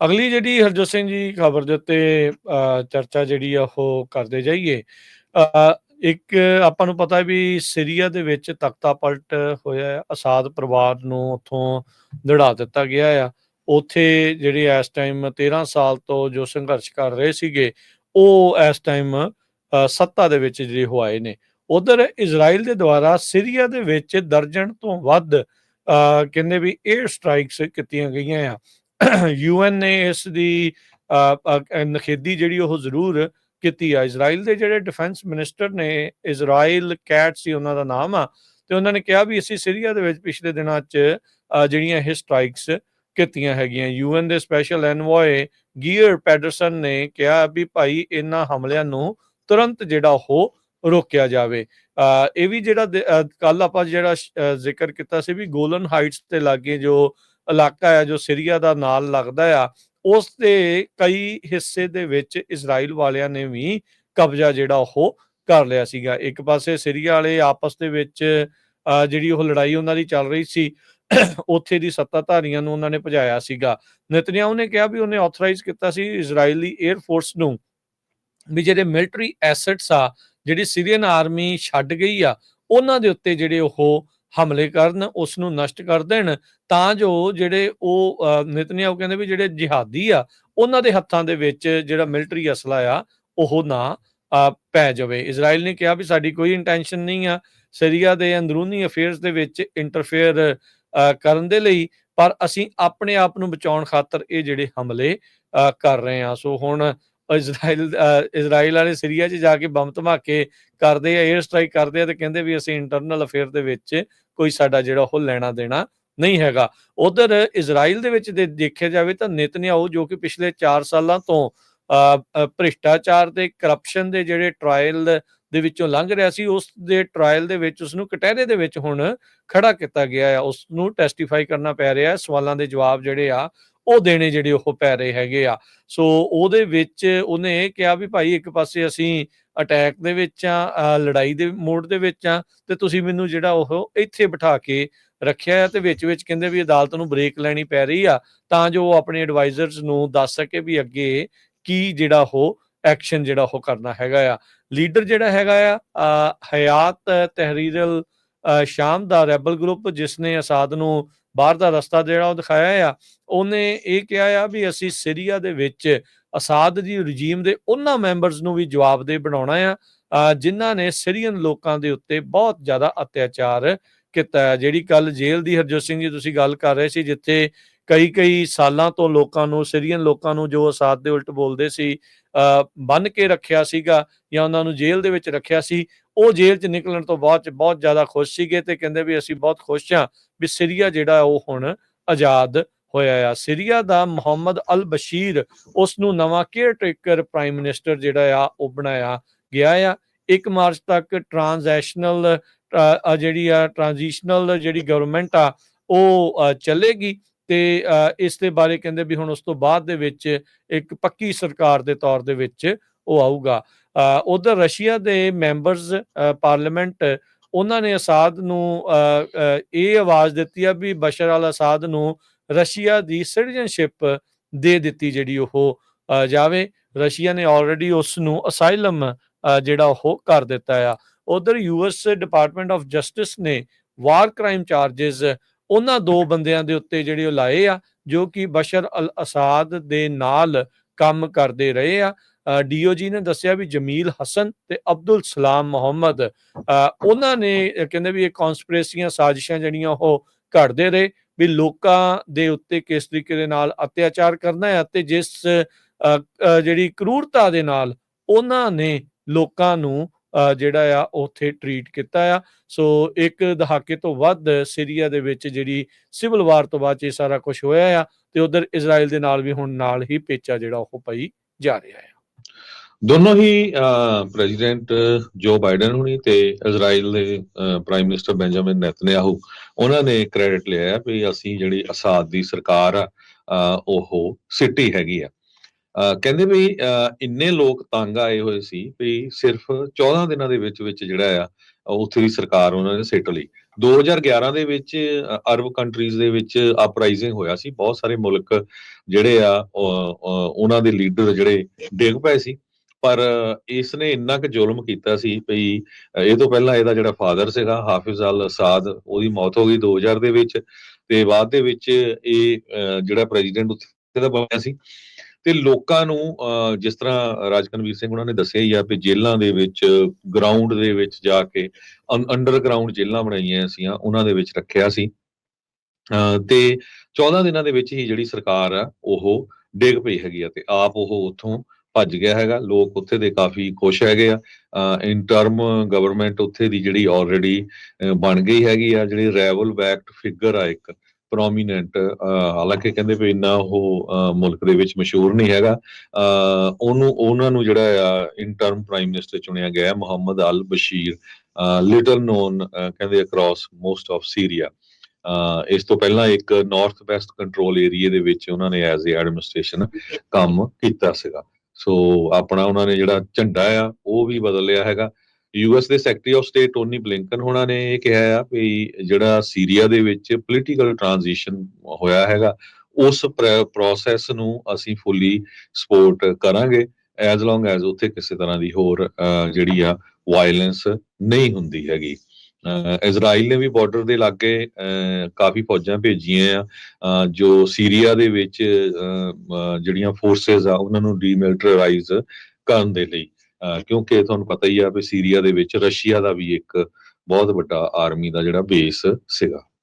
ਅਗਲੀ ਜਿਹੜੀ ਹਰਜੋਤ ਸਿੰਘ ਜੀ ਖਬਰ ਦੇ ਉੱਤੇ ਚਰਚਾ ਜਿਹੜੀ ਆ ਉਹ ਕਰਦੇ ਜਾਈਏ। ਇੱਕ ਆਪਾਂ ਨੂੰ ਪਤਾ ਵੀ ਸੀਰੀਆ ਦੇ ਵਿੱਚ ਤਖਤਾ ਪਲਟ ਹੋਇਆ ਅਸਾਦ ਪਰਿਵਾਰ ਨੂੰ ਉੱਥੋਂ ਦੜਾ ਦਿੱਤਾ ਗਿਆ ਆ। ਉੱਥੇ ਜਿਹੜੇ ਇਸ ਟਾਈਮ 13 ਸਾਲ ਤੋਂ ਜੋ ਸੰਘਰਸ਼ ਕਰ ਰਹੇ ਸੀਗੇ ਉਹ ਇਸ ਟਾਈਮ ਸੱਤਾ ਦੇ ਵਿੱਚ ਜਿਹੜੇ ਹੋਏ ਨੇ। ਉਧਰ ਇਜ਼ਰਾਈਲ ਦੇ ਦੁਆਰਾ ਸੀਰੀਆ ਦੇ ਵਿੱਚ ਦਰਜਨ ਤੋਂ ਵੱਧ ਅ, ਕਹਿੰਦੇ ਵੀ 에ਅਰ ਸਟ੍ਰਾਈਕਸ ਕੀਤੀਆਂ ਗਈਆਂ ਆ। ਯੂਐਨ ਨੇ ਇਸ ਦੀ ਅ, ਨਖੇਦੀ ਜਿਹੜੀ ਉਹ ਜ਼ਰੂਰ ਕੀਤੀ ਆ। ਇਜ਼ਰਾਈਲ ਦੇ ਜਿਹੜੇ ਡਿਫੈਂਸ ਮਿਨਿਸਟਰ ਨੇ ਇਜ਼ਰਾਈਲ ਕੈਟ ਸੀ ਉਹਨਾਂ ਦਾ ਨਾਮ ਆ। ਤੇ ਉਹਨਾਂ ਨੇ ਕਿਹਾ ਵੀ ਅਸੀਂ ਸੀਰੀਆ ਦੇ ਵਿੱਚ ਪਿਛਲੇ ਦਿਨਾਂ 'ਚ ਜਿਹੜੀਆਂ ਇਹ ਸਟ੍ਰਾਈਕਸ ਕੀਤੀਆਂ ਹੈਗੀਆਂ ਯੂਐਨ ਦੇ ਸਪੈਸ਼ਲ ਐਨਵੋਏ ਗੀਅਰ ਪੈਡਰਸਨ ਨੇ ਕਿਹਾ ਵੀ ਭਾਈ ਇਹਨਾਂ ਹਮਲਿਆਂ ਨੂੰ ਤੁਰੰਤ ਜਿਹੜਾ ਉਹ ਰੋਕਿਆ ਜਾਵੇ। ਇਹ ਵੀ ਜਿਹੜਾ ਕੱਲ ਆਪਾਂ ਜਿਹੜਾ ਜ਼ਿਕਰ ਕੀਤਾ ਸੀ ਵੀ ਗੋਲਨ ਹਾਈਟਸ ਤੇ ਲਾਗੇ ਜੋ ਇਲਾਕਾ ਹੈ ਜੋ ਸੀਰੀਆ ਦਾ ਨਾਲ ਲੱਗਦਾ ਆ, ਉਸ ਦੇ ਕਈ ਹਿੱਸੇ ਦੇ ਵਿੱਚ ਇਜ਼ਰਾਈਲ ਵਾਲਿਆਂ ਨੇ ਵੀ ਕਬਜ਼ਾ ਜਿਹੜਾ ਉਹ ਕਰ ਲਿਆ ਸੀਗਾ। ਇੱਕ ਪਾਸੇ ਸੀਰੀਆ ਵਾਲੇ ਆਪਸ ਦੇ ਵਿੱਚ ਜਿਹੜੀ ਉਹ ਲੜਾਈ ਉਹਨਾਂ ਦੀ ਚੱਲ ਰਹੀ ਸੀ, ਉੱਥੇ ਦੀ ਸੱਤਾਧਾਰੀਆਂ ਨੂੰ ਉਹਨਾਂ ਨੇ ਭਜਾਇਆ ਸੀਗਾ। ਨਤਨਿਆਹੂ ਨੇ ਕਿਹਾ ਵੀ ਉਹਨੇ ਆਥੋਰਾਈਜ਼ ਕੀਤਾ ਸੀ ਇਜ਼ਰਾਈਲੀ 에ਅਰ ਫੋਰਸ ਨੂੰ ਵੀ ਜਿਹੜੇ ਮਿਲਟਰੀ ਐਸੈਟਸ ਆ, ਜਿਹੜੀ ਸੀਰੀਅਨ ਆਰਮੀ ਛੱਡ ਗਈ ਆ, ਉਹਨਾਂ ਦੇ ਉੱਤੇ ਜਿਹੜੇ ਉਹ ਹਮਲੇ ਕਰਨ ਉਸ ਨੂੰ ਨਸ਼ਟ ਕਰ ਦੇਣ ਤਾਂ ਜੋ ਜਿਹੜੇ ਉਹ ਅ, ਨੇਤਨਿਆਹੂ ਕਹਿੰਦੇ ਵੀ ਜਿਹੜੇ ਜਿਹਾਦੀ ਆ ਉਹਨਾਂ ਦੇ ਹੱਥਾਂ ਦੇ ਵਿੱਚ ਜਿਹੜਾ ਮਿਲਟਰੀ ਅਸਲਾ ਆ ਉਹ ਨਾ ਪੈ ਜਾਵੇ। ਇਜ਼ਰਾਈਲ ਨੇ ਕਿਹਾ ਵੀ ਸਾਡੀ ਕੋਈ ਇੰਟੈਂਸ਼ਨ ਨਹੀਂ ਆ ਸਿਰੀਆ ਦੇ ਅੰਦਰੂਨੀ ਅਫੇਅਰਸ ਦੇ ਵਿੱਚ ਇੰਟਰਫੇਅਰ ਕਰਨ ਦੇ ਲਈ ਪਰ ਅਸੀਂ ਆਪਣੇ ਆਪ ਨੂੰ ਬਚਾਉਣ ਖਾਤਰ ਇਹ ਜਿਹੜੇ ਹਮਲੇ ਕਰ ਰਹੇ ਆ। ਸੋ ਹੁਣ ਇਜ਼ਰਾਈਲ ਇਜ਼ਰਾਈਲ ਵਾਲੇ ਸੀਰੀਆ 'ਚ ਜਾ ਕੇ ਬੰਬ ਧਮਾਕੇ ਕਰਦੇ ਆ 에ਅਰ ਸਟ੍ਰਾਈਕ ਕਰਦੇ ਆ ਤੇ ਕਹਿੰਦੇ ਵੀ ਅਸੀਂ ਇੰਟਰਨਲ ਅਫੇਅਰ ਦੇ ਵਿੱਚ ਕੋਈ ਸਾਡਾ ਜਿਹੜਾ ਉਹ ਲੈਣਾ ਦੇਣਾ ਨਹੀਂ ਹੈਗਾ। ਉਧਰ ਇਜ਼ਰਾਈਲ ਦੇ ਵਿੱਚ ਦੇਖਿਆ ਜਾਵੇ ਤਾਂ ਨੇਤਨਿਆਹੂ ਜੋ ਕਿ ਪਿਛਲੇ 4 ਸਾਲਾਂ ਤੋਂ ਅ, ਭ੍ਰਿਸ਼ਟਾਚਾਰ ਤੇ ਕਰਪਸ਼ਨ ਦੇ ਜਿਹੜੇ ਟ੍ਰਾਇਲ ਦੇ ਵਿੱਚੋਂ ਲੰਘ ਰਿਹਾ ਸੀ ਉਸ ਦੇ ਟ੍ਰਾਇਲ ਦੇ ਵਿੱਚ ਉਸ ਨੂੰ ਕਟਹਿਰੇ ਦੇ ਵਿੱਚ ਹੁਣ ਖੜਾ ਕੀਤਾ ਗਿਆ ਹੈ ਉਸ ਨੂੰ ਟੈਸਟੀਫਾਈ ਕਰਨਾ ਪੈ ਰਿਹਾ ਹੈ ਸਵਾਲਾਂ ਦੇ ਜਵਾਬ ਜਿਹੜੇ ਆ ਉਹ ਦੇਣੇ ਜਿਹੜੇ ਉਹ ਪੈ ਰਹੇ ਹੈਗੇ ਆ। ਸੋ ਉਹਦੇ ਵਿੱਚ ਉਹਨੇ ਇਹ ਕਿਹਾ ਵੀ ਭਾਈ ਇੱਕ ਪਾਸੇ ਅਸੀਂ ਅਟੈਕ ਦੇ ਵਿੱਚ ਆ ਲੜਾਈ ਦੇ ਮੋਡ ਦੇ ਵਿੱਚ ਆ, ਤੇ ਤੁਸੀਂ ਮੈਨੂੰ ਜਿਹੜਾ ਉਹ ਇੱਥੇ ਬਿਠਾ ਕੇ ਰੱਖਿਆ ਹੈ ਤੇ ਵਿੱਚ ਵਿੱਚ ਕਹਿੰਦੇ ਵੀ ਅਦਾਲਤ ਨੂੰ ਬ੍ਰੇਕ ਲੈਣੀ ਪੈ ਰਹੀ ਆ, ਤਾਂ ਜੋ ਉਹ ਆਪਣੇ ਐਡਵਾਈਜ਼ਰਸ ਨੂੰ ਦੱਸ ਸਕੇ ਵੀ ਅੱਗੇ ਕੀ ਜਿਹੜਾ ਉਹ ਐਕਸ਼ਨ ਜਿਹੜਾ ਉਹ ਕਰਨਾ ਹੈਗਾ ਆ। ਲੀਡਰ ਜਿਹੜਾ ਹੈਗਾ ਆ ਹਯਾਤ ਤਹਿਰੀਰਲ ਸ਼ਾਮ ਦਾ ਰੈਬਲ ਗਰੁੱਪ ਜਿਸ ਨੇ ਅਸਾਦ ਨੂੰ ਬਾਹਰ ਦਾ ਰਸਤਾ ਜਿਹੜਾ ਉਹ ਦਿਖਾਇਆ ਆ ਉਹਨੇ ਇਹ ਕਿਹਾ ਆ ਵੀ ਅਸੀਂ ਸਿਰੀਆ ਦੇ ਵਿੱਚ ਅਸਾਦ ਦੀ ਰਜੀਮ ਦੇ ਉਹਨਾਂ ਮੈਂਬਰਸ ਨੂੰ ਵੀ ਜਵਾਬਦੇਹ ਬਣਾਉਣਾ ਆ ਅ, ਜਿਨ੍ਹਾਂ ਨੇ ਸਿਰੀਅਨ ਲੋਕਾਂ ਦੇ ਉੱਤੇ ਬਹੁਤ ਜ਼ਿਆਦਾ ਅਤਿਆਚਾਰ ਕੀਤਾ ਹੈ ਜਿਹੜੀ ਕੱਲ ਜੇਲ੍ਹ ਦੀ ਹਰਜੋਤ ਸਿੰਘ ਜੀ ਤੁਸੀਂ ਗੱਲ ਕਰ ਰਹੇ ਸੀ ਜਿੱਥੇ ਕਈ ਕਈ ਸਾਲਾਂ ਤੋਂ ਲੋਕਾਂ ਨੂੰ ਸਿਰੀਅਨ ਲੋਕਾਂ ਨੂੰ ਜੋ ਅਸਾਦ ਦੇ ਉਲਟ ਬੋਲਦੇ ਸੀ ਬੰਨ ਕੇ ਰੱਖਿਆ ਸੀਗਾ ਜਾਂ ਉਹਨਾਂ ਨੂੰ ਜੇਲ੍ਹ ਦੇ ਵਿੱਚ ਰੱਖਿਆ ਸੀ, ਉਹ ਜੇਲ੍ਹ 'ਚ ਨਿਕਲਣ ਤੋਂ ਬਾਅਦ 'ਚ ਬਹੁਤ ਜ਼ਿਆਦਾ ਖੁਸ਼ ਸੀਗੇ ਤੇ ਕਹਿੰਦੇ ਵੀ ਅਸੀਂ ਬਹੁਤ ਖੁਸ਼ ਹਾਂ ਵੀ ਸਿਰੀਆ ਜਿਹੜਾ ਉਹ ਹੁਣ ਆਜ਼ਾਦ ਹੋਇਆ ਆ। ਸਿਰੀਆ ਦਾ ਮੁਹੰਮਦ ਅਲ ਬਸ਼ੀਰ ਉਸ ਨੂੰ ਨਵਾਂ ਕੇਅਰ ਟੇਕਰ ਪ੍ਰਾਈਮ ਮਿਨਿਸਟਰ ਜਿਹੜਾ ਆ, ਉਹ ਬਣਾਇਆ ਗਿਆ ਆ। 1 ਮਾਰਚ ਤੱਕ ਟ੍ਰਾਂਜੈਕਸ਼ਨਲ ਜਿਹੜੀ ਆ ਟ੍ਰਾਂਜੀਸ਼ਨਲ ਜਿਹੜੀ ਗਵਰਨਮੈਂਟ ਆ, ਉਹ ਚੱਲੇਗੀ। ਤੇ ਇਸ ਦੇ ਬਾਰੇ ਕਹਿੰਦੇ ਵੀ ਹੁਣ ਉਸ ਤੋਂ ਬਾਅਦ ਦੇ ਵਿੱਚ ਇੱਕ ਪੱਕੀ ਸਰਕਾਰ ਦੇ ਤੌਰ ਦੇ ਵਿੱਚ ਉਹ ਆਊਗਾ। ਉਧਰ ਰਸ਼ੀਆ ਦੇ ਮੈਂਬਰਸ ਪਾਰਲੀਮੈਂਟ, ਉਹਨਾਂ ਨੇ ਅਸਾਦ ਨੂੰ ਇਹ ਆਵਾਜ਼ ਦਿੱਤੀ ਆ ਵੀ ਬਸ਼ਰ ਅਲ ਅਸਾਦ ਨੂੰ ਰਸ਼ੀਆ ਦੀ ਸਿਟੀਜ਼ਨਸ਼ਿਪ ਦੇ ਦਿੱਤੀ ਜਿਹੜੀ ਉਹ ਜਾਵੇ। ਰਸ਼ੀਆ ਨੇ ਆਲਰੇਡੀ ਉਸ ਨੂੰ ਅਸਾਈਲਮ ਜਿਹੜਾ ਉਹ ਕਰ ਦਿੱਤਾ ਆ। ਉਧਰ ਯੂਐਸ ਡਿਪਾਰਟਮੈਂਟ ਆਫ ਜਸਟਿਸ ਨੇ ਵਾਰ ਕ੍ਰਾਈਮ ਚਾਰजेस ਉਹਨਾਂ ਦੋ ਬੰਦਿਆਂ ਦੇ ਉੱਤੇ ਜਿਹੜੇ ਉਹ ਲਾਏ ਆ ਜੋ ਕਿ ਬਸ਼ਰ ਅਲ ਅਸਾਦ ਦੇ ਨਾਲ ਕੰਮ ਕਰਦੇ ਰਹੇ ਆ। ਡੀਓਜੀ ਨੇ ਦੱਸਿਆ ਵੀ ਜਮੀਲ ਹਸਨ ਤੇ ਅਬਦੁਲ ਸਲਾਮ ਮੁਹੰਮਦ ਅ, ਉਹਨਾਂ ਨੇ ਕਹਿੰਦੇ ਵੀ ਇਹ ਕਨਸਪੀਰੇਸੀਆਂ ਸਾਜ਼ਿਸ਼ਾਂ ਜਿਹੜੀਆਂ ਉਹ ਘੜਦੇ ਰਹੇ ਵੀ ਲੋਕਾਂ ਦੇ ਉੱਤੇ ਕਿਸ ਤਰੀਕੇ ਦੇ ਨਾਲ ਅਤਿਆਚਾਰ ਕਰਨਾ ਹੈ ਅਤੇ ਜਿਸ ਜਿਹੜੀ ਕਰੂਰਤਾ ਦੇ ਨਾਲ ਉਹਨਾਂ ਨੇ ਲੋਕਾਂ ਨੂੰ ਜਿਹੜਾ ਆ, ਉੱਥੇ ਟਰੀਟ ਕੀਤਾ ਆ। ਸੋ ਇੱਕ ਦਹਾਕੇ ਤੋਂ ਵੱਧ ਸੀਰੀਆ ਦੇ ਵਿੱਚ ਜਿਹੜੀ ਸਿਵਲ ਵਾਰ ਤੋਂ ਬਾਅਦ ਇਹ ਸਾਰਾ ਕੁਝ ਹੋਇਆ ਆ ਤੇ ਉਧਰ ਇਜ਼ਰਾਈਲ ਦੇ ਨਾਲ ਵੀ ਹੁਣ ਨਾਲ ਹੀ ਪੇਚਾ ਜਿਹੜਾ ਉਹ ਪਈ ਜਾ ਰਿਹਾ ਹੈ ਦੋਨੋਂ ਹੀ ਪ੍ਰੈਜ਼ੀਡੈਂਟ ਜੋ ਬਾਈਡਨ ਹੁਣੀ ਤੇ ਇਜ਼ਰਾਈਲ ਦੇ ਪ੍ਰਾਈਮ ਮਿਨਿਸਟਰ ਬੈਂਜਾਮਿਨ ਨੈਤਨਯਾਹੂ ਉਹਨਾਂ ਨੇ ਕ੍ਰੈਡਿਟ ਲਿਆ ਵੀ ਅਸੀਂ ਜਿਹੜੀ ਅਸਾਦ ਦੀ ਸਰਕਾਰ ਆ ਉਹ ਸਿੱਟੀ ਹੈਗੀ ਆ। ਕਹਿੰਦੇ ਵੀ ਅ, ਇੰਨੇ ਲੋਕ ਤੰਗ ਆਏ ਹੋਏ ਸੀ ਵੀ ਸਿਰਫ 14 ਦਿਨਾਂ ਦੇ ਵਿੱਚ ਵਿੱਚ ਜਿਹੜਾ ਆ ਉੱਥੇ ਦੀ ਸਰਕਾਰ ਉਹਨਾਂ ਨੇ ਸਿੱਟ ਲਈ। 2011 ਦੇ ਵਿੱਚ ਅਰਬ ਕੰਟਰੀਜ਼ ਦੇ ਵਿੱਚ ਅਪਰਾਈਜ਼ਿੰਗ ਹੋਇਆ ਸੀ। ਬਹੁਤ ਸਾਰੇ ਮੁਲਕ ਜਿਹੜੇ ਆ ਉਹਨਾਂ ਦੇ ਲੀਡਰ ਜਿਹੜੇ ਡਿੱਗ ਪਏ ਸੀ। ਪਰ ਇਸ ਨੇ ਇੰਨਾ ਕੁ ਜ਼ੁਲਮ ਕੀਤਾ ਸੀ ਭਈ ਇਹ ਤੋਂ ਪਹਿਲਾਂ ਇਹਦਾ ਜਿਹੜਾ ਫਾਦਰ ਸੀਗਾ ਹਾਫਿਜ਼ ਅਲ ਸਾਦ ਉਹਦੀ ਮੌਤ ਹੋ ਗਈ 2000 ਦੇ ਵਿੱਚ। ਤੇ ਬਾਅਦ ਦੇ ਵਿੱਚ ਇਹ ਅ, ਜਿਹੜਾ ਪ੍ਰੈਜ਼ੀਡੈਂਟ ਉੱਥੇ ਦਾ ਬਣਿਆ ਸੀ। ਤੇ ਲੋਕਾਂ ਨੂੰ ਅ, ਜਿਸ ਤਰ੍ਹਾਂ ਰਾਜਕਨਵੀਰ ਸਿੰਘ ਉਹਨਾਂ ਨੇ ਦੱਸਿਆ ਹੀ ਆ ਵੀ ਜੇਲ੍ਹਾਂ ਦੇ ਵਿੱਚ ਗਰਾਊਂਡ ਦੇ ਵਿੱਚ ਜਾ ਕੇ ਅੰਡਰਗਰਾਉਂਡ ਜੇਲ੍ਹਾਂ ਬਣਾਈਆਂ ਸੀ ਉਹਨਾਂ ਦੇ ਵਿੱਚ ਰੱਖਿਆ ਸੀ। ਤੇ 14 ਦਿਨਾਂ ਦੇ ਵਿੱਚ ਹੀ ਜਿਹੜੀ ਸਰਕਾਰ ਆ ਉਹ ਡਿੱਗ ਪਈ ਹੈਗੀ ਆ ਤੇ ਆਪ ਉਹ ਉੱਥੋਂ ਭੱਜ ਗਿਆ ਹੈਗਾ। ਲੋਕ ਉੱਥੇ ਦੇ ਕਾਫੀ ਖੁਸ਼ ਹੈਗੇ ਆ। ਇਨ ਟਰਮ ਗਵਰਨਮੈਂਟ ਉੱਥੇ ਦੀ ਜਿਹੜੀ ਆਲਰੇਡੀ ਬਣ ਗਈ ਹੈਗੀ ਆ ਜਿਹੜੀ ਰੈਵਲ ਬੈਕਡ ਫਿਗਰ ਆ ਇੱਕ ਪ੍ਰੋਮੀਨੈਂਟ ਹਾਲਾਂਕਿ ਕਹਿੰਦੇ ਵੀ ਇੰਨਾ ਉਹ ਮੁਲਕ ਦੇ ਵਿੱਚ ਮਸ਼ਹੂਰ ਨਹੀਂ ਹੈਗਾ ਉਹਨੂੰ, ਉਹਨਾਂ ਨੂੰ ਜਿਹੜਾ ਆ ਇਨ ਪ੍ਰਾਈਮ ਮਿਨਿਸਟਰ ਚੁਣਿਆ ਗਿਆ Mohammed al Bashir little known ਕਹਿੰਦੇ ਅਕ੍ਰੋਸ ਮੋਸਟ ਆਫ ਸੀਰੀਆ ਇਸ ਤੋਂ ਪਹਿਲਾਂ ਇੱਕ ਨਾਰਥ ਵੈਸਟ ਕੰਟਰੋਲ ਏਰੀਆ ਦੇ ਵਿੱਚ ਉਹਨਾਂ ਨੇ ਐਜ਼ ਏ ਐਡਮਿਨਿਸਟ੍ਰੇਸ਼ਨ ਕੰਮ ਕੀਤਾ ਸੀਗਾ। ਸੋ ਆਪਣਾ ਉਹਨਾਂ ਨੇ ਜਿਹੜਾ ਝੰਡਾ ਆ, ਉਹ ਵੀ ਬਦਲ ਲਿਆ ਹੈਗਾ। ਯੂਐਸ ਦੇ secretary of state Tony Blinken ਉਹਨਾਂ ਨੇ ਇਹ ਕਿਹਾ ਆ ਵੀ ਜਿਹੜਾ ਸੀਰੀਆ ਦੇ ਵਿੱਚ ਪੋਲੀਟੀਕਲ ਟ੍ਰਾਂਜੀਸ਼ਨ ਹੋਇਆ ਹੈਗਾ, ਉਸ ਪ੍ਰੋਸੈਸ ਨੂੰ ਅਸੀਂ ਫੁੱਲੀ ਸਪੋਰਟ ਕਰਾਂਗੇ ਐਜ਼ ਲੌਂਗ ਐਜ਼ ਉੱਥੇ ਕਿਸੇ ਤਰ੍ਹਾਂ ਦੀ ਹੋਰ ਜਿਹੜੀ ਆ ਵਾਇਲੈਂਸ ਨਹੀਂ ਹੁੰਦੀ ਹੈਗੀ। ਇਜ਼ਰਾਈਲ ਨੇ ਵੀ ਬਾਰਡਰ ਦੇ ਲਾਗੇ ਕਾਫੀ ਫੌਜਾਂ ਭੇਜੀਆਂ ਆ ਜੋ ਸੀਰੀਆ ਦੇ ਵਿੱਚ ਜਿਹੜੀਆਂ ਫੋਰਸਸ ਆ, ਉਹਨਾਂ ਨੂੰ ਡੀਮਿਲਟਰਾਈਜ਼ ਕਰਨ ਦੇ ਲਈ। ਕਿਉਂਕਿ ਤੁਹਾਨੂੰ ਪਤਾ ਹੀ ਆ ਵੀ ਸੀਰੀਆ ਦੇ ਵਿੱਚ ਰਸ਼ੀਆ ਦਾ ਵੀ ਇੱਕ ਬਹੁਤ ਵੱਡਾ ਆਰਮੀ ਦਾ ਜਿਹੜਾ ਬੇਸ ਸੀਗਾ।